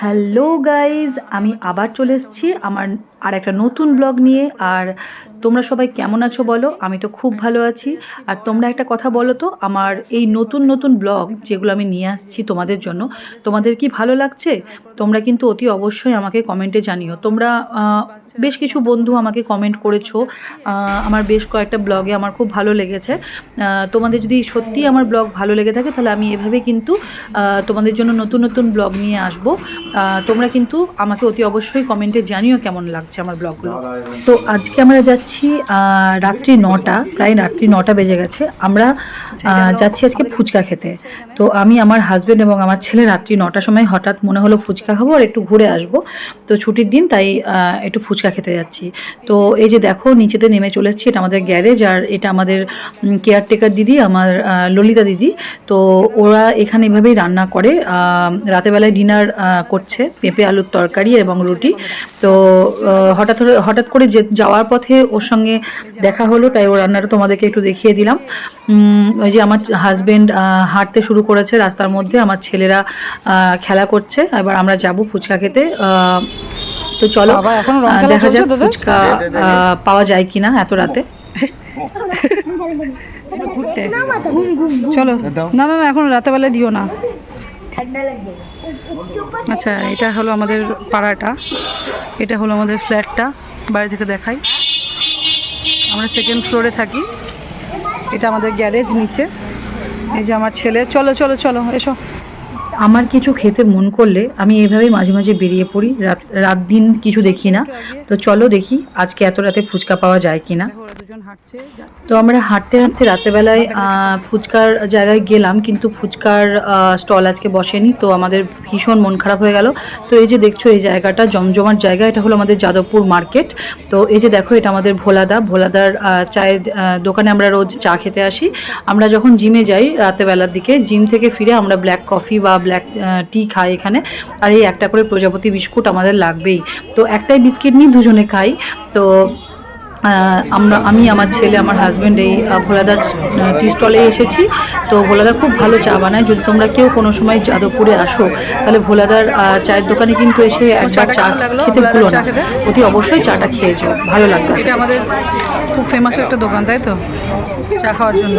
Hello guys আমি আবার চলে এসেছি আমার আর একটা নতুন ব্লগ নিয়ে। আর তোমরা সবাই কেমন আছো বলো? আমি তো খুব ভালো আছি। আর তোমরা একটা কথা বলো তো, আমার এই নতুন নতুন ব্লগ যেগুলো আমি নিয়ে আসছি তোমাদের জন্য, তোমাদের কি ভালো লাগছে? তোমরা কিন্তু অতি অবশ্যই আমাকে কমেন্টে জানিও। তোমরা বেশ কিছু বন্ধু আমাকে কমেন্ট করেছ। আমার বেশ কয়েকটা ব্লগে আমার খুব ভালো লেগেছে। তোমাদের যদি সত্যি আমার ব্লগ ভালো লেগে থাকে, তাহলে আমি এভাবে কিন্তু তোমাদের জন্য নতুন নতুন ব্লগ নিয়ে আসব। তোমরা কিন্তু আমাকে অতি অবশ্যই কমেন্টে জানিও কেমন লাগছে। আমার ব্লগগুলো। তো আজকে আমরা যাচ্ছি রাত্রি নটা, প্রায় রাত্রি নটা বেজে গেছে। আমরা যাচ্ছি আজকে ফুচকা খেতে। তো আমি আমার হাজবেন্ড এবং আমার ছেলে রাত্রি নটার সময় হঠাৎ মনে হলো ফুচকা খাব আর একটু ঘুরে আসব। তো ছুটির দিন তাই একটু ফুচকা খেতে যাচ্ছি। তো এই যে দেখো, নিচেতে নেমে চলে এসেছি, এটা আমাদের গ্যারেজ আর এটা আমাদের কেয়ারটেকার দিদি, আমার ললিতা দিদি। তো ওরা এখানে এভাবেই রান্না করে। রাতেবেলায় ডিনার করছে, পেঁপে, আলুর তরকারি এবং রুটি। তো হঠাৎ করে- হঠাৎ করে যে- যাওয়ার পথে ওর সঙ্গে দেখা হলো তাই ও রান্নাটা তোমাদেরকে একটু দেখিয়ে দিলাম। ওই যে আমার হাজব্যান্ড হাঁটতে শুরু করেছে রাস্তার মধ্যে আমার ছেলেরা খেলা করছে। এবার আমরা যাব ফুচকা খেতে। তো চলো দেখা যাক ফুচকা পাওয়া যায় কিনা এত রাতে। চলো। না না না এখন রাতেবেলা দিও না। আচ্ছা এটা হলো আমাদের পাড়াটা। এটা হলো আমাদের ফ্ল্যাটটা। বাড়ি থেকে দেখাই। আমরা সেকেন্ড ফ্লোরে থাকি। এটা আমাদের গ্যারেজ নিচে। এই যে আমার ছেলে। চলো চলো চলো এসো। আমার কিছু খেতে মন করলে আমি এভাবেই মাঝে মাঝে বেরিয়ে পড়ি। রাত রাত দিন কিছু দেখি না। তো চলো দেখি আজকে এত রাতে ফুচকা পাওয়া যায় কি না তো আমরা হাঁটতে হাঁটতে রাতেবেলায় ফুচকার জায়গায় গেলাম, কিন্তু ফুচকার স্টল আজকে বসেনি। তো আমাদের ভীষণ মন খারাপ হয়ে গেল। তো এই যে দেখছ, এই জায়গাটা জমজমাট জায়গা, এটা হলো আমাদের যাদবপুর মার্কেট। তো এই যে দেখো, এটা আমাদের ভোলাদা। ভোলাদার চায়ের দোকানে আমরা রোজ চা খেতে আসি। আমরা যখন জিমে যাই রাতেবেলার দিকে, জিম থেকে ফিরে আমরা ব্ল্যাক কফি বা ব্ল্যাক টি খাই এখানে। আর এই একটা করে প্রজাপতি বিস্কুট আমাদের লাগবেই। তো একটাই বিস্কিট নিয়ে দুজনে খাই। তো আমরা আমি আমার ছেলে আমার হাজব্যান্ড এই ভোলাদার টি স্টলে এসেছি। তো ভোলাদার খুব ভালো চা বানায়। যদি তোমরা কেউ কোনো সময় যাদবপুরে আসো তাহলে ভোলাদার চায়ের দোকানে কিন্তু এসে একবার চা খেতে ভুলো না। অতি অবশ্যই চাটা খেয়েছো ভালো লাগবে। এটা আমাদের খুব ফেমাস একটা দোকান তাই তো? চা খাওয়ার জন্য।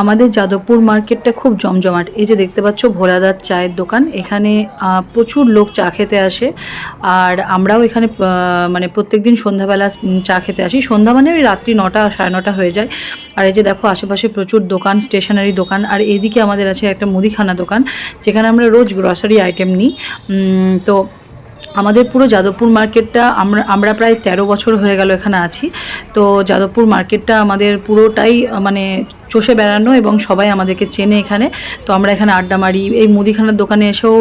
আমাদের যাদবপুর মার্কেটটা খুব জমজমাট। এই যে দেখতে পাচ্ছ ভোলাদার চায়ের দোকান, এখানে প্রচুর লোক চা খেতে আসে। আর আমরাও এখানে মানে প্রত্যেকদিন সন্ধ্যাবেলা চা খেতে আসি। সন্ধ্যা মানে ওই রাত্রি নটা, সাড়ে নটা হয়ে যায়। আর এই যে দেখো, আশেপাশে প্রচুর দোকান, স্টেশনারি দোকান। আর এইদিকে আমাদের আছে একটা মুদিখানা দোকান, যেখানে আমরা রোজ গ্রসারি আইটেম নিই। তো আমাদের পুরো যাদবপুর মার্কেটটা, আমরা আমরা প্রায় তেরো বছর হয়ে গেল এখানে আছি। তো যাদবপুর মার্কেটটা আমাদের পুরোটাই মানে চষে বেড়ানো এবং সবাই আমাদেরকে চেনে এখানে। তো আমরা এখানে আড্ডা মারি। এই মুদিখানার দোকানে এসেও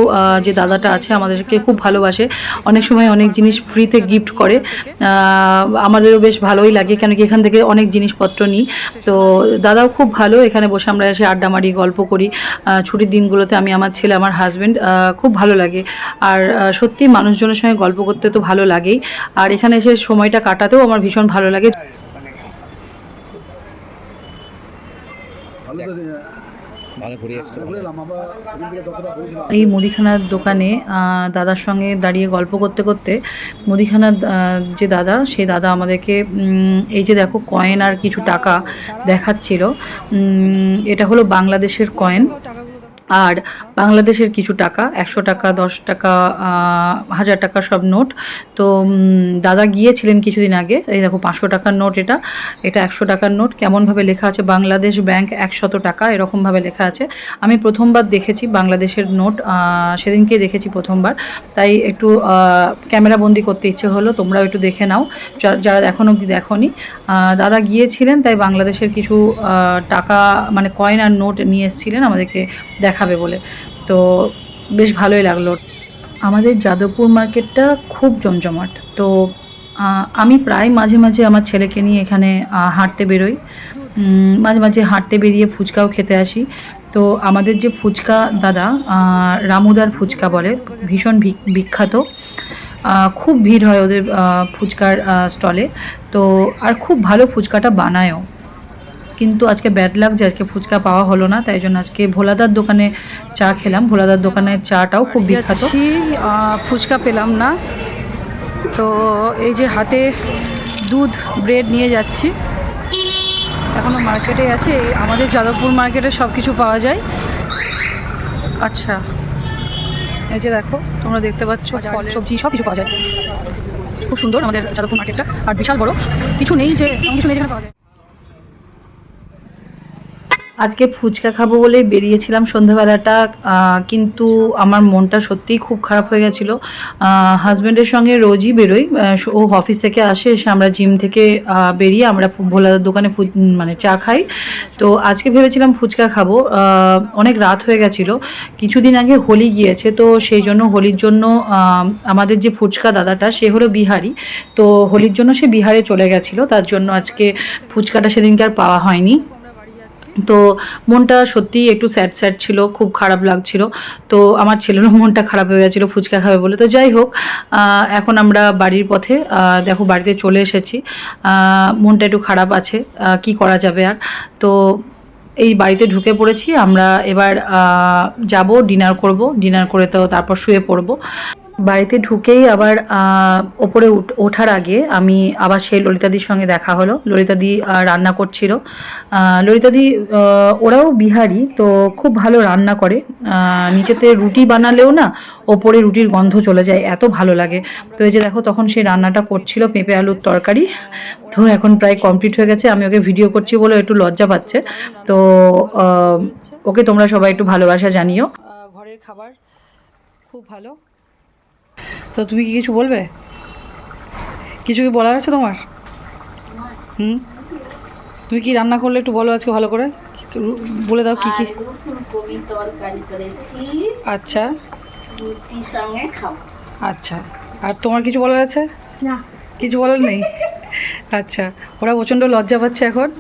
যে দাদাটা আছে, আমাদেরকে খুব ভালোবাসে। অনেক সময় অনেক জিনিস ফ্রিতে গিফট করে। আমাদেরও বেশ ভালোই লাগে কেন কি এখান থেকে অনেক জিনিসপত্র নিই। তো দাদাও খুব ভালো। এখানে বসে আমরা এসে আড্ডা মারি, গল্প করি। ছুটির দিনগুলোতে আমি আমার ছেলে, আমার হাজব্যান্ড খুব ভালো লাগে। আর সত্যি মানুষজনের সঙ্গে গল্প করতে তো ভালো লাগেই। আর এখানে এসে সময়টা কাটাতেও আমার ভীষণ ভালো লাগে ভালো ঘুরে এসছো এই মুদিখানার দোকানে দাদার সঙ্গে দাঁড়িয়ে গল্প করতে করতে মুদিখানার যে দাদা সেই দাদা আমাদেরকে এই যে দেখো কয়েন আর কিছু টাকা দেখাচ্ছিল। এটা হলো বাংলাদেশের কয়েন আর বাংলাদেশের কিছু টাকা, একশো টাকা, দশ টাকা হাজার টাকা সব নোট। তো দাদা গিয়েছিলেন কিছুদিন আগে, এই দেখো পাঁচশো টাকার নোট এটা এটা একশো টাকার নোট। কেমনভাবে লেখা আছে? বাংলাদেশ ব্যাংক একশত টাকা, এরকমভাবে লেখা আছে। আমি প্রথমবার দেখেছি বাংলাদেশের নোট সেদিনকে দেখেছি প্রথমবার। তাই একটু ক্যামেরা বন্দি করতে ইচ্ছে হলো, তোমরাও একটু দেখে নাও। যারা এখনও অবধি দেখোনি। দাদা গিয়েছিলেন, তাই বাংলাদেশের কিছু টাকা মানে কয়েন আর নোট নিয়ে এসেছিলেন। আমাদেরকে দেখাবে বলে। তো বেশ ভালোই লাগল। আমাদের যাদবপুর মার্কেটটা খুব জমজমাট। তো আমি প্রায় মাঝে মাঝে আমার ছেলেকে নিয়ে এখানে হাঁটতে বেরোই। মাঝে মাঝে হাঁটতে বেরিয়ে ফুচকাও খেতে আসি। তো আমাদের যে ফুচকা দাদা রামুদার ফুচকা বলে, ভীষণ বিখ্যাত। খুব ভিড় হয় ওদের ফুচকার স্টলে। তো, আর খুব ভালো ফুচকাটা বানায়ও। কিন্তু আজকে ব্যাড লাগ যে আজকে ফুচকা পাওয়া হলো না তাই জন্য আজকে ভোলাদার দোকানে চা খেলাম। ভোলাদার দোকানের চাটাও খুব বিখ্যাত। ফুচকা পেলাম না। তো এই যে হাতে দুধ ব্রেড নিয়ে যাচ্ছি। এখনও মার্কেটে আছে আমাদের যাদবপুর মার্কেটে সব কিছু পাওয়া যায়। আচ্ছা এই যে দেখো তোমরা দেখতে পাচ্ছ ফল সবজি সব কিছু পাওয়া যায়। খুব সুন্দর আমাদের যাদবপুর মার্কেটটা আর বিশাল বড় কিছু নেই যে কিছু নেই যেখানে পাওয়া যায়। আজকে ফুচকা খাব বলেই বেরিয়েছিলাম সন্ধ্যাবেলাটা কিন্তু আমার মনটা সত্যিই খুব খারাপ হয়ে গেছিল। হাজব্যান্ডের সঙ্গে রোজই বেরোই ও অফিস থেকে আসে, এসে আমরা জিম থেকে বেরিয়ে আমরা ভোলাদার দোকানে মানে চা খাই। তো আজকে ভেবেছিলাম ফুচকা খাব অনেক রাত হয়ে গেছিল, কিছুদিন আগে হোলি গিয়েছে, তো সেই জন্য হোলির জন্য আমাদের যে ফুচকা দাদাটা, সে হলো বিহারি, তো হোলির জন্য সে বিহারে চলে গেছিল, তার জন্য আজকে ফুচকাটা সেদিনকে আর পাওয়া হয়নি। তো মনটা সত্যিই একটু স্যাড স্যাড ছিল, খুব খারাপ লাগছিল। তো আমার ছেলেরও মনটা খারাপ হয়ে গেছিল, ফুচকা খাবে বলে। তো যাই হোক এখন আমরা বাড়ির পথে দেখো বাড়িতে চলে এসেছি। মনটা একটু খারাপ আছে কি করা যাবে আর? তো এই বাড়িতে ঢুকে পড়েছি, আমরা এবার যাব ডিনার করব। ডিনার করে তো তারপর শুয়ে পড়ব। বাড়িতে ঢুকেই আবার ওপরে ওঠার আগে আমি আবার সেই ললিতাদির সঙ্গে দেখা হলো। ললিতাদি রান্না করছিল। ললিতাদি ওরাও বিহারি, তো খুব ভালো রান্না করে। নিচেতে রুটি বানালেও না ওপরে রুটির গন্ধ চলে যায়, এত ভালো লাগে। তো এই যে দেখো, তখন সেই রান্নাটা করছিল, পেঁপে আলুর তরকারি। তো এখন প্রায় কমপ্লিট হয়ে গেছে। আমি ওকে ভিডিও করছি বলে একটু লজ্জা পাচ্ছে। তো ওকে তোমরা সবাই একটু ভালোবাসা জানিও। ঘরের খাবার খুব ভালো। তো তুমি কি কিছু বলবে? কিছু কি বলার আছে তোমার? হুম? তুমি কি রান্না করলে একটু বলো আজকে ভালো করে? বলে দাও কি কি? ফুলকপি তরকারি করেছি। আচ্ছা। রুটির সঙ্গে খাব। আচ্ছা। আর তোমার কিছু বলার আছে? না। কিছু বলার নেই? আচ্ছা। ওরা প্রচণ্ড লজ্জা পাচ্ছে এখন।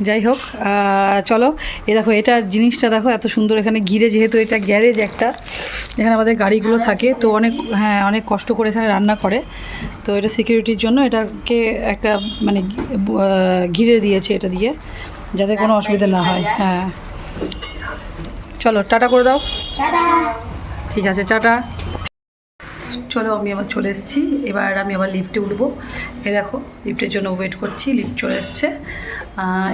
যাই হোক চলো এ দেখো এটা জিনিসটা দেখো এত সুন্দর এখানে ঘিরে যেহেতু এটা গ্যারেজ একটা এখানে আমাদের গাড়িগুলো থাকে তো অনেক হ্যাঁ অনেক কষ্ট করে এখানে রান্না করে তো এটা সিকিউরিটির জন্য এটাকে একটা মানে ঘিরে দিয়েছে এটা দিয়ে যাতে কোনো অসুবিধা না হয় হ্যাঁ। চলো টাটা করে দাও। ঠিক আছে টাটা। চলো আমি আবার চলে এসেছি। এবার আমি আবার লিফটে উঠবো। এ দেখো, লিফটের জন্য ওয়েট করছি, লিফট চলে এসছে।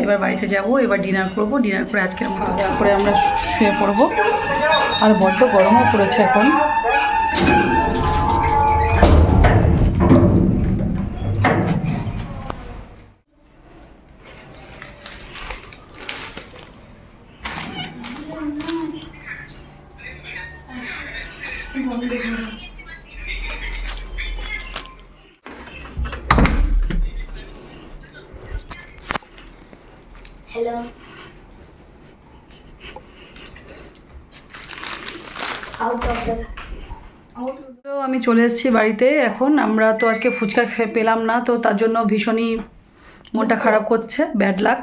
এবার বাড়িতে যাব, এবার ডিনার করব। ডিনার করে আজকের মতো করে আমরা শুয়ে পড়ব। আর বড্ড গরমও পড়েছে এখন। হ্যালো আউট অফ দ্য আমি চলে এসেছি বাড়িতে এখন। আমরা তো আজকে ফুচকা পেলাম না, তো তার জন্য ভীষণই মনটা খারাপ করছে ব্যাড লাক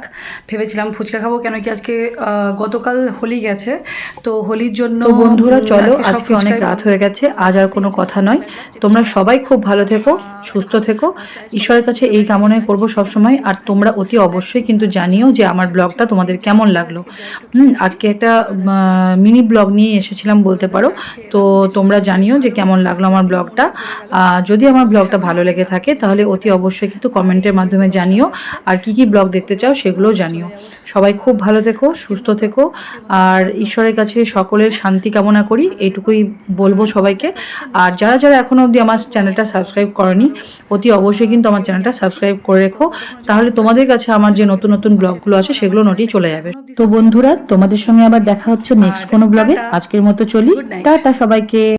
ভেবেছিলাম ফুচকা খাব কেন কি আজকে গতকাল হোলি গেছে। তো হোলির জন্য বন্ধুরা চলো আজকে অনেক রাত হয়ে গেছে আজ আর কোনো কথা নয়। তোমরা সবাই খুব ভালো থেকো সুস্থ থেকো। ঈশ্বরের কাছে এই কামনাই করব সবসময় আর তোমরা অতি অবশ্যই কিন্তু জানিও যে আমার ব্লগটা তোমাদের কেমন লাগল। হুম আজকে একটা মিনি ব্লগ নিয়ে এসেছিলাম বলতে পারো। তো তোমরা জানিও যে কেমন লাগল আমার ব্লগটা। যদি আমার ব্লগটা ভালো লেগে থাকে তাহলে অতি অবশ্যই কিন্তু কমেন্টের মাধ্যমে জানিও। আর কি কি ব্লগ দেখতে চাও সেগুলোও জানিও। সবাই খুব ভালো থেকো সুস্থ থেকো। আর ঈশ্বরের কাছে সকলের শান্তি কামনা করি এইটুকুই বলব সবাইকে। আর যারা যারা এখনও অবধি আমার চ্যানেলটা সাবস্ক্রাইব করেনি অতি অবশ্যই কিন্তু আমার চ্যানেলটা সাবস্ক্রাইব করে রেখো। তাহলে তোমাদের কাছে আমার যে নতুন নতুন ব্লগগুলো আছে সেগুলো নোটিশ চলে যাবে। তো বন্ধুরা তোমাদের সঙ্গে আবার দেখা হচ্ছে নেক্সট কোনো ব্লগে আজকের মতো চলি. টাটা সবাইকে।